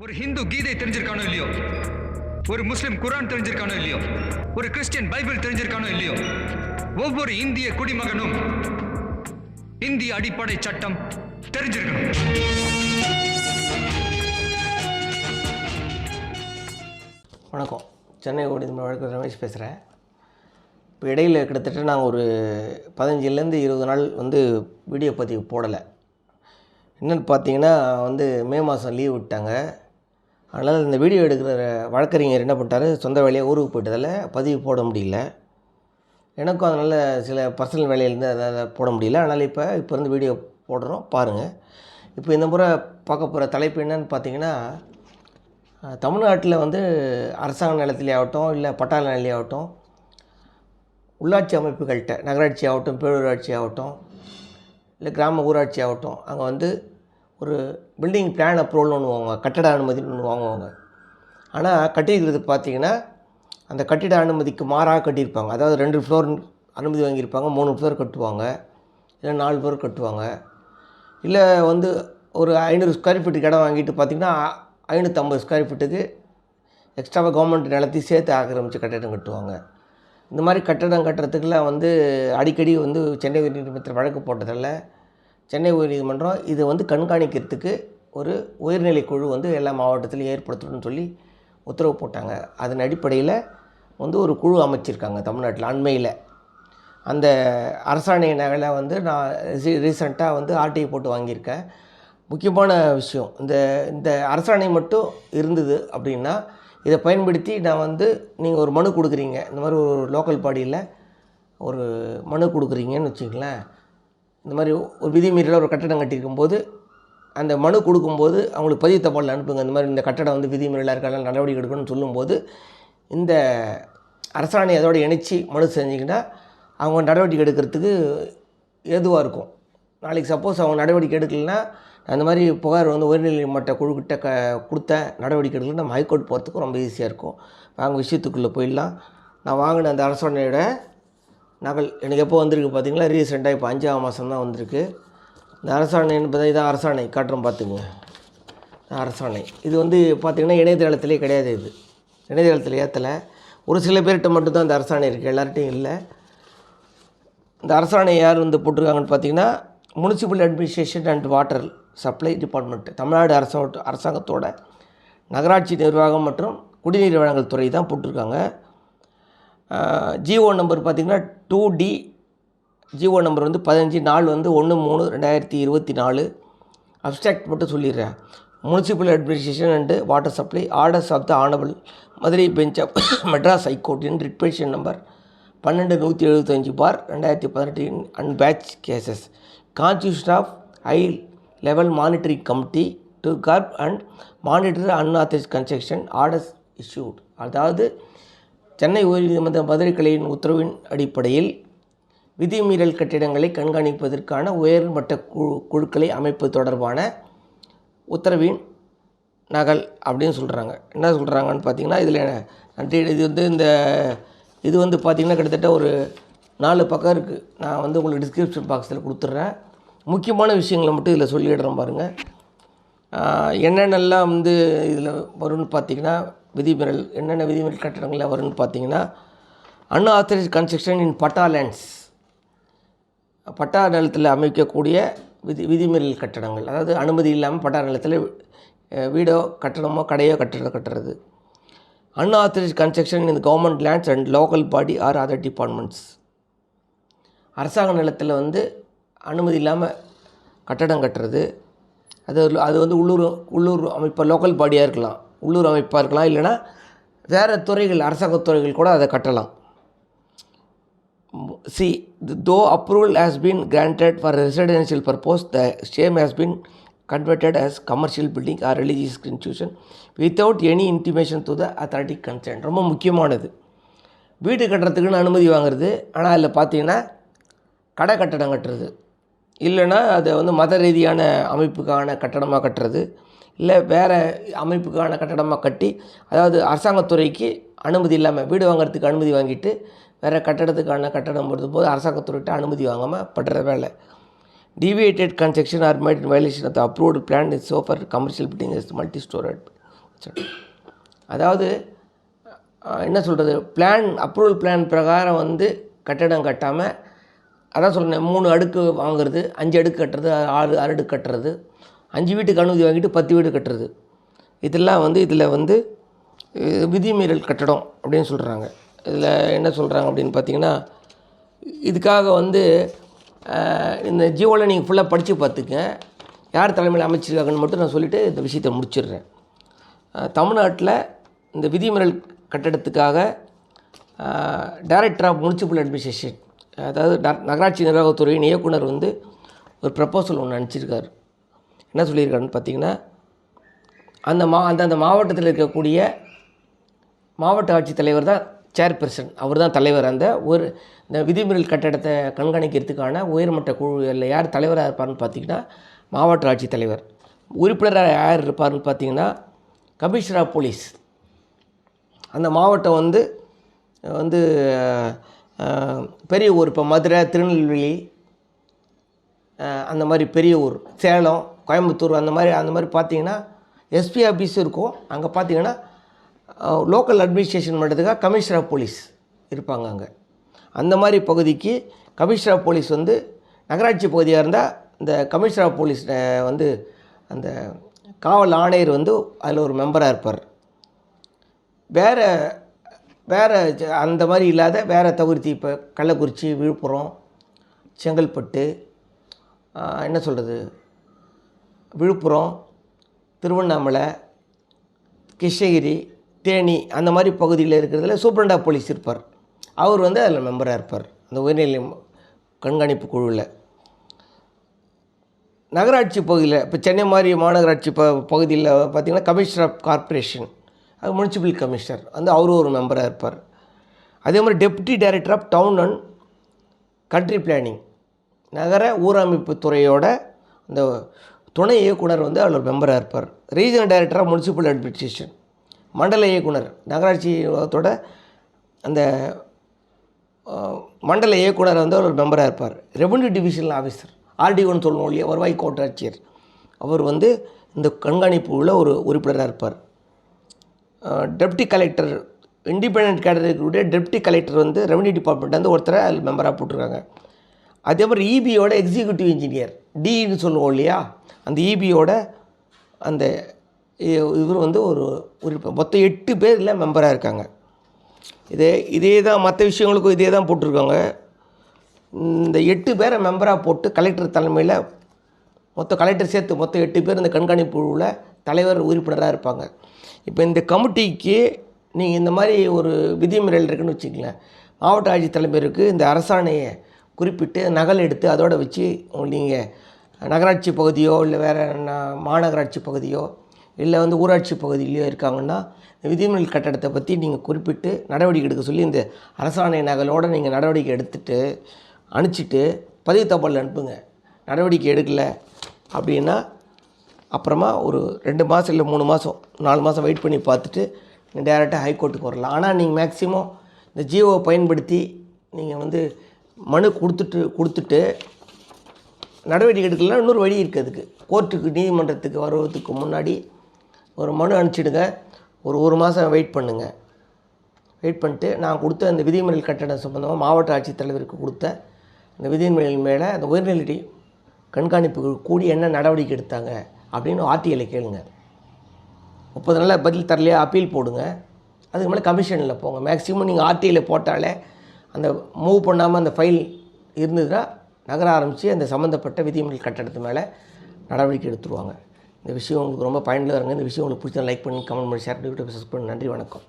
ஒரு ஹிந்து கீதை தெரிஞ்சிருக்கானோ இல்லையோ? ஒரு முஸ்லிம் குரான் தெரிஞ்சிருக்கானோ இல்லையோ? ஒரு கிறிஸ்டியன் பைபிள் தெரிஞ்சிருக்கானோ இல்லையோ? ஒவ்வொரு இந்திய குடிமகனும் இந்திய அடிப்படை சட்டம் தெரிஞ்சிருக்கணும். வணக்கம். சென்னை ஓடி வழக்கு ரமேஷ் பேசுகிறேன் இப்போ இடையில் கிட்டத்தட்ட நாங்கள் ஒரு பதினஞ்சுலேருந்து இருபது நாள் வந்து வீடியோ பதிவு போடலை. என்னென்னு பார்த்தீங்கன்னா வந்து மே மாதம் லீவ் விட்டாங்க. அதனால் இந்த வீடியோ எடுக்கிற வழக்கறிஞர் என்ன பண்ணிட்டாரு? சொந்த வேலையாக ஊருக்கு போயிட்டதால் பதிவு போட முடியல. எனக்கும் அதனால் சில பர்சனல் வேலையிலேருந்து அதை போட முடியல. அதனால் இப்போ இப்போ இருந்து வீடியோ போடுறோம். பாருங்கள் இப்போ இந்த முறை பார்க்க போகிற தலைப்பு என்னன்னு பார்த்தீங்கன்னா தமிழ்நாட்டில் வந்து அரசாங்க நிலத்திலே ஆகட்டும் இல்லை பட்டாள நிலையாகட்டும் உள்ளாட்சி அமைப்புகள்கிட்ட நகராட்சி ஆகட்டும் பேரூராட்சி ஆகட்டும் இல்லை கிராம ஊராட்சி ஆகட்டும் அங்கே வந்து ஒரு பில்டிங் பிளான் அப்ரூவல்னு ஒன்று வாங்குவாங்க கட்டட அனுமதின்னு ஒன்று வாங்குவாங்க. ஆனால் கட்டியிருக்கிறது பார்த்தீங்கன்னா அந்த கட்டிட அனுமதிக்கு மாறாக கட்டியிருப்பாங்க. அதாவது ரெண்டு ஃப்ளோர் அனுமதி வாங்கியிருப்பாங்க மூணு ஃப்ளோர் கட்டுவாங்க இல்லை நாலு ஃப்ளோர் கட்டுவாங்க. இல்லை வந்து ஒரு ஐநூறு ஸ்கொயர் ஃபீட்டுக்கு இடம் வாங்கிட்டு பார்த்தீங்கன்னா ஐநூற்றம்பது ஸ்கொயர் ஃபீட்டுக்கு எக்ஸ்ட்ராவாக கவர்மெண்ட் நிலத்தையும் சேர்த்து ஆக்கிரமித்து கட்டிடம் கட்டுவாங்க. இந்த மாதிரி கட்டடம் கட்டுறதுக்கெல்லாம் வந்து அடிக்கடி வந்து சென்னை உயர்நீதிமன்றத்தில் வழக்கு போட்டதால் சென்னை உயர்நீதிமன்றம் இதை வந்து கண்காணிக்கிறதுக்கு ஒரு உயர்நிலை குழு வந்து எல்லா மாவட்டத்திலையும் ஏற்படுத்தணும்னு சொல்லி உத்தரவு போட்டாங்க. அதன் அடிப்படையில் வந்து ஒரு குழு அமைச்சிருக்காங்க தமிழ்நாட்டில் அண்மையில். அந்த அரசாணை நகலை வந்து நான் ரீசெண்டாக வந்து ஆர்டிஐ போட்டு வாங்கியிருக்கேன். முக்கியமான விஷயம் இந்த இந்த அரசாணை மட்டும் இருந்தது அப்படின்னா இதை பயன்படுத்தி நான் வந்து நீங்கள் ஒரு மனு கொடுக்குறீங்க. இந்த மாதிரி ஒரு லோக்கல் பாடியில் ஒரு மனு கொடுக்குறீங்கன்னு வச்சுங்களேன் இந்த மாதிரி ஒரு விதிமீறல ஒரு கட்டடம் கட்டியிருக்கும்போது அந்த மனு கொடுக்கும்போது அவங்களுக்கு பதிவு தபால் அனுப்புங்க. இந்த மாதிரி இந்த கட்டடம் வந்து விதிமீறலாக இருக்கலாம் நடவடிக்கை எடுக்கணும்னு சொல்லும்போது இந்த அரசாணை அதோட இணைச்சி மனு செஞ்சிங்கன்னா அவங்க நடவடிக்கை எடுக்கிறதுக்கு ஏதுவாக இருக்கும். நாளைக்கு சப்போஸ் அவங்க நடவடிக்கை எடுக்கலைன்னா அந்த மாதிரி புகார் வந்து உயர்நீதிமன்ற குழுக்கிட்ட க கொடுத்த நடவடிக்கை எடுக்கல நம்ம ஹைகோர்ட் போகிறதுக்கு ரொம்ப ஈஸியாக இருக்கும். வாங்க விஷயத்துக்குள்ளே போயிடலாம். நான் வாங்கின அந்த அரசாணையோட நகல் எனக்கு எப்போ வந்திருக்கு பார்த்தீங்களா? ரீசெண்டாக இப்போ அஞ்சாவது மாதம் தான் வந்திருக்கு. இந்த அரசாணை என்பதை இதான் அரசாணை. காட்டுறோம் பார்த்துங்க. அரசாணை. இது வந்து பார்த்திங்கன்னா இணையதளத்திலே கிடையாது இது. இணையதளத்தில் ஏற்றலை ஒரு சில பேர்கிட்ட மட்டும்தான் இந்த அரசாணை இருக்குது எல்லார்ட்டையும் இல்லை. இந்த அரசாணை யார் வந்து போட்டிருக்காங்கன்னு பார்த்தீங்கன்னா municipal administration and water supply department Tamil Nadu அரசோட அரசாங்கத்தோட நகராட்சி நிர்வாகம் மற்றும் குடிநீர் வழங்கல் துறை தான் போட்டிருக்காங்க. ஜிஓ நம்பர் பார்த்திங்கன்னா டூ டி ஜிஓ நம்பர் வந்து பதினஞ்சு நாள் வந்து ஒன்று மூணு ரெண்டாயிரத்தி இருபத்தி நாலு. அப்டிராக்ட் மட்டும் சொல்லிடுறேன். Municipal administration and water supply orders of the honourable Madurai bench of Madras ஹைகோர்ட்டின் writ petition number பன்னெண்டு நூற்றி எழுபத்தஞ்சு பார் ரெண்டாயிரத்தி பதினெட்டு and batch cases constitution of high level monitoring committee to curb and monitor unauthorised construction orders issued அதாவது சென்னை உயர்நீதிமன்ற மதுரை உத்தரவின் அடிப்படையில் விதிமீறல் கட்டிடங்களை கண்காணிப்பதற்கான உயர்மட்ட குழு குழுக்களை அமைப்பது தொடர்பான உத்தரவின் நகல் அப்படின்னு சொல்கிறாங்க என்ன சொல்கிறாங்கன்னு பார்த்தீங்கன்னா இதில் நன்றி இது வந்து இந்த இது வந்து பார்த்திங்கன்னா கிட்டத்தட்ட ஒரு நாலு பக்கம் இருக்குது நான் வந்து உங்களுக்கு டிஸ்கிரிப்ஷன் பாக்ஸில் கொடுத்துட்றேன். முக்கியமான விஷயங்களை மட்டும் இதில் சொல்லிடுறேன் பாருங்கள் என்னென்னலாம் வந்து இதில் வரும்னு பார்த்தீங்கன்னா விதிமீறல் என்னென்ன விதிமீறல் கட்டடங்களில் வரும்னு பார்த்தீங்கன்னா unauthorised construction in patta lands patta நிலத்தில் அமைக்கக்கூடிய விதி விதிமீறல் கட்டடங்கள். அதாவது அனுமதி இல்லாமல் பட்டா நிலத்தில் வீடோ கட்டடமோ கடையோ கட்டடம் கட்டுறது. Unauthorised construction in government lands and local body or other departments அரசாங்க நிலத்தில் வந்து அனுமதி இல்லாமல் கட்டடம் கட்டுறது. அது அது வந்து உள்ளூர் உள்ளூர் அமைப்பாக லோக்கல் பாடியாக இருக்கலாம். உள்ளூர் அமைப்பாக இருக்கலாம் இல்லைன்னா வேறு துறைகள் அரசாங்க துறைகள் கூட அதை கட்டலாம். C though approval has been granted for residential purpose the same has been converted as commercial building or religious institution without any intimation to the authority concerned. ரொம்ப முக்கியமானது. வீடு கட்டுறதுக்குன்னு அனுமதி வாங்குறது ஆனால் அதில் பார்த்தீங்கன்னா கடை கட்டடம் கட்டுறது. இல்லைன்னா அதை வந்து மத ரீதியான அமைப்புக்கான கட்டடமாக கட்டுறது. இல்லை வேறு அமைப்புக்கான கட்டடமாக கட்டி அதாவது அரசாங்கத்துறைக்கு அனுமதி இல்லாமல் வீடு வாங்குறதுக்கு அனுமதி வாங்கிட்டு வேறு கட்டடத்துக்கான கட்டடம் போது அரசாங்கத்துறைகிட்ட அனுமதி வாங்காமல் படுற வேலை. Deviated construction or made in violation of approved plan is is commercial building is multi as அதாவது என்ன சொல்கிறது பிளான் அப்ரூவல் பிளான் பிரகாரம் வந்து கட்டடம் கட்டாமல் அதான் சொன்னேன் மூணு அடுக்கு வாங்குறது அஞ்சு அடுக்கு கட்டுறது ஆறு ஆறு அடுக்கு கட்டுறது. அஞ்சு வீட்டுக்கு அனுமதி வாங்கிட்டு பத்து வீடு கட்டுறது. இதெல்லாம் வந்து இதில் வந்து விதிமீறல் கட்டடம் அப்படின்னு சொல்கிறாங்க இதில் என்ன சொல்கிறாங்க அப்படின்னு பார்த்தீங்கன்னா இதுக்காக வந்து இந்த ஜியோவில் நீங்கள் ஃபுல்லாக படித்து பார்த்துக்க யார் தலைமையில் அமைச்சிருக்காங்கன்னு மட்டும் நான் சொல்லிவிட்டு இந்த விஷயத்தை முடிச்சிடுறேன். தமிழ்நாட்டில் இந்த விதிமீறல் கட்டடத்துக்காக டைரக்டர் ஆஃப் முனிசிபல் அட்மினிஸ்ட்ரேஷன் அதாவது நகராட்சி நிர்வாகத்துறையின் இயக்குனர் வந்து ஒரு ப்ரப்போசல் ஒன்று அனுப்பிச்சிருக்காரு. என்ன சொல்லியிருக்காருன்னு பார்த்தீங்கன்னா அந்த மா அந்தந்த மாவட்டத்தில் இருக்கக்கூடிய மாவட்ட ஆட்சித்தலைவர் தான் சேர்பர்சன் அவர் தான் தலைவர். அந்த ஒரு இந்த விதிமீறல் கட்டடத்தை கண்காணிக்கிறதுக்கான உயர்மட்ட குழுவில் யார் தலைவராக இருப்பார்னு பார்த்தீங்கன்னா மாவட்ட ஆட்சித்தலைவர் உறுப்பினராக யார் இருப்பார்னு பார்த்தீங்கன்னா கமிஷனர் ஆஃப் போலீஸ். அந்த மாவட்டம் வந்து வந்து பெரிய ஊர். இப்போ மதுரை திருநெல்வேலி அந்த மாதிரி பெரிய ஊர். சேலம் கோயம்புத்தூர் அந்த மாதிரி அந்த மாதிரி பார்த்தீங்கன்னா எஸ்பி ஆஃபீஸ் இருக்கும். அங்கே பார்த்தீங்கன்னா லோக்கல் அட்மினிஸ்ட்ரேஷன் பண்ணுறதுக்காக கமிஷனர் ஆஃப் போலீஸ் இருப்பாங்க அங்கே. அந்த மாதிரி பகுதிக்கு கமிஷனர் ஆஃப் போலீஸ் வந்து நகராட்சி பகுதியாக இருந்தால் இந்த கமிஷனர் ஆஃப் போலீஸ் வந்து அந்த காவல் ஆணையர் வந்து அதில் ஒரு மெம்பராக இருப்பார். வேறு வேறு அந்த மாதிரி இல்லாத வேறு தகுதி இப்போ கள்ளக்குறிச்சி விழுப்புரம் செங்கல்பட்டு என்ன சொல்கிறது விழுப்புரம் திருவண்ணாமலை கிருஷ்ணகிரி தேனி அந்த மாதிரி பகுதியில் இருக்கிறதுல சூப்பரண்டா போலீஸ் இருப்பார். அவர் வந்து அதில் மெம்பராக இருப்பார். அந்த உயர்நிலை கண்காணிப்பு குழுவில். நகராட்சி பகுதியில் இப்போ சென்னை மாதிரி மாநகராட்சி ப பகுதியில் பார்த்திங்கன்னா கமிஷனர் ஆஃப் கார்ப்பரேஷன் அது முனிசிபல் கமிஷனர் வந்து அவரும் ஒரு மெம்பராக இருப்பார். அதே மாதிரி deputy director of town and country planning நகர ஊரமைப்பு துறையோட அந்த துணை இயக்குனர் வந்து அவர் மெம்பராக இருப்பார். ரீஜனல் டைரக்டராக முனிசிபல் அட்மினிஸ்ட்ரேஷன் மண்டல இயக்குனர். நகராட்சியோட அந்த மண்டல இயக்குனர் வந்து அவர் மெம்பராக இருப்பார். ரெவன்யூ டிவிஷனல் ஆஃபீஸர் ஆர்டிஓன்னு சொல்லணும் இல்லையா? வருவாய் கோட்டாட்சியர். அவர் வந்து இந்த கண்காணிப்பு உள்ள ஒரு உறுப்பினராக இருப்பார். டெப்டி கலெக்டர் இண்டிபெண்ட் கேட்டகரியுடைய டெப்டி கலெக்டர் வந்து ரெவன்யூ டிபார்ட்மெண்ட் வந்து ஒருத்தரை அதில் மெம்பராக போட்டிருக்காங்க. அதே மாதிரி இபியோட எக்ஸிக்யூட்டிவ் இன்ஜினியர் டின்னு சொல்லுவோம் இல்லையா? அந்த இபியோட அந்த இவர் வந்து ஒரு உறுப்பினர். மொத்தம் எட்டு பேரில் மெம்பராக இருக்காங்க. இதே இதே தான் மற்ற விஷயங்களுக்கும் இதே தான் போட்டிருக்காங்க. இந்த எட்டு பேரை மெம்பராக போட்டு கலெக்டர் தலைமையில் மொத்த கலெக்டர் சேர்த்து மொத்தம் எட்டு பேர் இந்த கண்காணிப்பு குழுவில் தலைவர் உறுப்பினராக இருப்பாங்க. இப்போ இந்த கமிட்டிக்கு நீங்கள் இந்த மாதிரி ஒரு விதிமுறைகள் இருக்குன்னு வச்சுக்கங்களேன். மாவட்ட ஆட்சித் தலைவருக்கு இந்த அரசாணையை குறிப்பிட்டு நகல் எடுத்து அதோட வச்சு நீங்கள் நகராட்சி பகுதியோ இல்லை வேறு மாநகராட்சி பகுதியோ இல்லை வந்து ஊராட்சி பகுதியிலையோ இருக்காங்கன்னா விதிமுறை கட்டடத்தை பற்றி நீங்கள் குறிப்பிட்டு நடவடிக்கை எடுக்க சொல்லி இந்த அரசாணை நகலோடு நீங்கள் நடவடிக்கை எடுத்துட்டு அனுப்பிச்சிட்டு பதிவு தபால் அனுப்புங்க. நடவடிக்கை எடுக்கலை அப்படின்னா அப்புறமா ஒரு ரெண்டு மாதம் இல்லை மூணு மாதம் நாலு மாதம் வெயிட் பண்ணி பார்த்துட்டு நீங்கள் டேரெக்டாக ஹைகோர்ட்டுக்கு வரலாம். ஆனால் நீங்கள் மேக்ஸிமம் இந்த ஜியோவை பயன்படுத்தி நீங்கள் வந்து மனு கொடுத்துட்டு கொடுத்துட்டு நடவடிக்கை எடுக்கலாம் இன்னொரு வழி இருக்குது அதுக்கு. கோர்ட்டுக்கு நீதிமன்றத்துக்கு வருவதுக்கு முன்னாடி ஒரு மனு அனுப்பிச்சிடுங்க. ஒரு ஒரு மாதம் வெயிட் பண்ணுங்கள் வெயிட் பண்ணிட்டு நான் கொடுத்த அந்த விதிமுறை கட்டடம் சம்பந்தமாக மாவட்ட ஆட்சித்தலைவருக்கு கொடுத்த அந்த விதிமுறைகள் மேலே அந்த உயர்நிலை கண்காணிப்பு கூடி என்ன நடவடிக்கை எடுத்தாங்க அப்படின்னு ஆர்டிஐயில் கேளுங்க. முப்பது நாளில் பதில் தரலையா? அப்பீல் போடுங்க. அதுக்கு மேலே கமிஷனில் போங்க. மேக்ஸிமம் நீங்கள் ஆர்டிஐயில் போட்டாலே அந்த மூவ் பண்ணாமல் அந்த ஃபைல் இருந்ததுன்னா நகர ஆரம்பித்து அந்த சம்மந்தப்பட்ட விதிமுறை கட்டடத்து மேலே நடவடிக்கை எடுத்துருவாங்க. இந்த விஷயம் உங்களுக்கு ரொம்ப பயனுள்ளதாக இருங்க இந்த விஷயம் உங்களுக்கு பிடிச்சா லைக் பண்ணி கமெண்ட் பண்ணி ஷேர் பண்ணி சப்ஸ்கிரைப் பண்ணி நன்றி வணக்கம்.